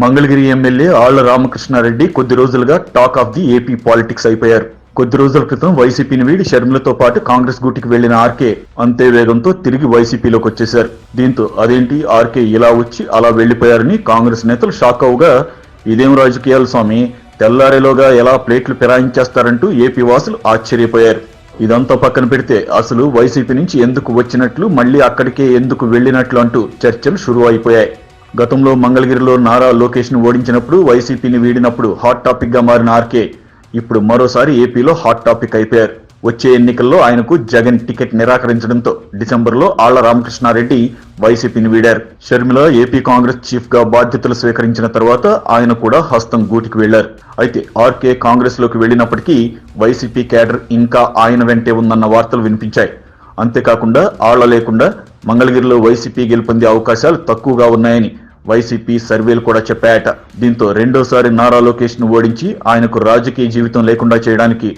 Mangalagiri MLA ఆళ్ళ రామకృష్ణారెడ్డి కొద్ది రోజులుగా talk of the AP politics అయిపోయారు. కొద్ది రోజుల క్రితం వైసీపీని వీడి షర్మిలతో పాటు కాంగ్రెస్ గూటికి వెళ్ళిన ఆర్కే అంతే వేగంతో తిరిగి వైసీపీలోకి వచ్చేశారు. దీంతో అదేంటి ఆర్కే ఇలా వచ్చి అలా వెళ్ళిపోయారని కాంగ్రెస్ నేతలు షాక్ అవుగా ఇదేం రాజకీయాలు స్వామి? తెల్లారేలోగా ఎలా ప్లేట్లు ఫిరాయించేస్తారంటూ ఏపీ వాసులు ఆశ్చర్యపోయారు. ఇదంతా పక్కన పెడితే అసలు వైసీపీ నుంచి ఎందుకు వచ్చినట్లు మళ్ళీ అక్కడికే ఎందుకు వెళ్ళినట్లు అంటూ చర్చలు షురూ అయిపోయాయి గతంలో మంగళగిరిలో నారా లోకేష్ను ఓడించినప్పుడు వైసీపీని వీడినప్పుడు హాట్ టాపిక్గా మారిన ఆర్కే. ఇప్పుడు మరోసారి ఏపీలో హాట్ టాపిక్ అయిపోయారు. వచ్చే ఎన్నికల్లో ఆయనకు జగన్ టికెట్ నిరాకరించడంతో డిసెంబర్లో ఆళ్ళ రామకృష్ణారెడ్డి వైసీపీని వీడారు. షర్మిల ఏపీ కాంగ్రెస్ చీఫ్గా బాధ్యతలు స్వీకరించిన తర్వాత ఆయన కూడా హస్తం గూటికి వెళ్ళారు అయితే ఆర్కే కాంగ్రెస్లోకి వెళ్ళినప్పటికీ వెళ్ళినప్పటికీ వైసీపీ కేడర్ ఇంకా ఆయన వెంటే ఉందన్న వార్తలు వినిపించాయి. అంతేకాకుండా ఆళ్ళ లేకుండా మంగళగిరిలో వైసీపీ గెలుపొందే అవకాశాలు తక్కువగా ఉన్నాయని వైసీపీ సర్వేలు కూడా చెప్పాయట. దీంతో రెండోసారి నారా లోకేష్ను ఓడించి ఆయనకు రాజకీయ జీవితం లేకుండా చేయడానికి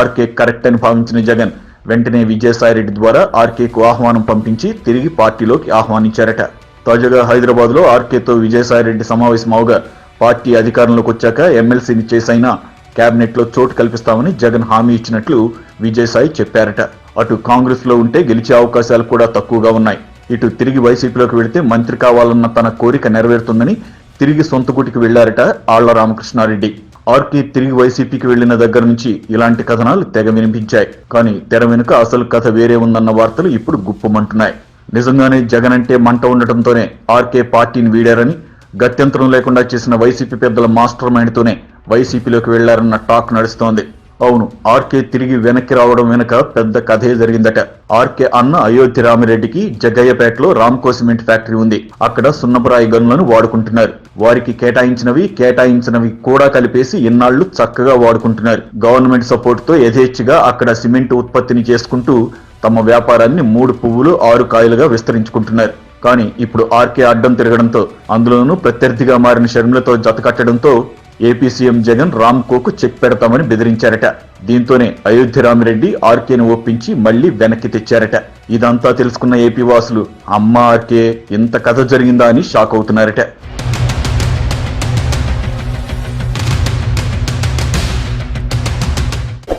ఆర్కే కరెక్ట్ అని భావించిన జగన్ వెంటనే విజయసాయిరెడ్డి ద్వారా ఆర్కేకు ఆహ్వానం పంపించి తిరిగి పార్టీలోకి ఆహ్వానించారట. తాజాగా హైదరాబాద్లో ఆర్కేతో విజయసాయిరెడ్డి సమావేశం అవగా పార్టీ అధికారంలోకి వచ్చాక ఎమ్మెల్సీని చేసైనా క్యాబినెట్లో లో చోటు కల్పిస్తామని జగన్ హామీ ఇచ్చినట్లు విజయసాయి చెప్పారట. అటు కాంగ్రెస్లో ఉంటే గెలిచే అవకాశాలు కూడా తక్కువగా ఉన్నాయి. ఇటు తిరిగి వైసీపీలోకి వెళితే మంత్రి కావాలన్న తన కోరిక నెరవేరుతుందని తిరిగి సొంత గుటికి వెళ్ళారట ఆళ్ళ రామకృష్ణారెడ్డి. ఆర్కే తిరిగి వైసీపీకి వెళ్ళిన దగ్గర నుంచి ఇలాంటి కథనాలు తెగ వినిపించాయి. కానీ తెర వెనుక అసలు కథ వేరే ఉందన్న వార్తలు ఇప్పుడు గుప్పమంటున్నాయి. నిజంగానే జగన్ అంటే మంట ఉండటంతోనే ఆర్కే పార్టీని వీడారని గత్యంతరం లేకుండా చేసిన వైసీపీ పెద్దల మాస్టర్ మైండ్తోనే వైసీపీలోకి వెళ్ళారన్న టాక్ నడుస్తోంది. అవును ఆర్కే తిరిగి వెనక్కి రావడం వెనుక పెద్ద కథే జరిగిందట. ఆర్కే అన్న అయోధ్య రామిరెడ్డికి జగ్గయ్యపేటలో రామ్కో సిమెంట్ ఫ్యాక్టరీ ఉంది. అక్కడ సున్నపురాయి గనులను వాడుకుంటున్నారు. వారికి కేటాయించినవి కేటాయించినవి కూడా కలిపేసి ఇన్నాళ్ళు చక్కగా వాడుకుంటున్నారు. గవర్నమెంట్ సపోర్ట్తో యథేచ్ఛగా అక్కడ సిమెంట్ ఉత్పత్తిని చేసుకుంటూ తమ వ్యాపారాన్ని మూడు పువ్వులు ఆరు కాయలుగా విస్తరించుకుంటున్నారు. కానీ ఇప్పుడు ఆర్కే అడ్డం తిరగడంతో అందులోనూ ప్రత్యర్థిగా మారిన షర్మిలతో జతకట్టడంతో ఏపీ సీఎం జగన్ రామ్ కోకు చెక్ పెడతామని బెదిరించారట. దీంతోనే అయోధ్య రామిరెడ్డి ఆర్కేను ఒప్పించి మళ్ళీ వెనక్కి తెచ్చారట. ఇదంతా తెలుసుకున్న ఏపీ వాసులు అమ్మ ఆర్కే ఇంత కథ జరిగిందా? అని షాక్ అవుతున్నారట.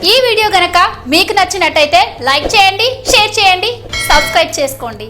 ఈ వీడియో గనక మీకు నచ్చినట్టయితే లైక్ చేయండి షేర్ చేయండి సబ్స్క్రైబ్ చేసుకోండి.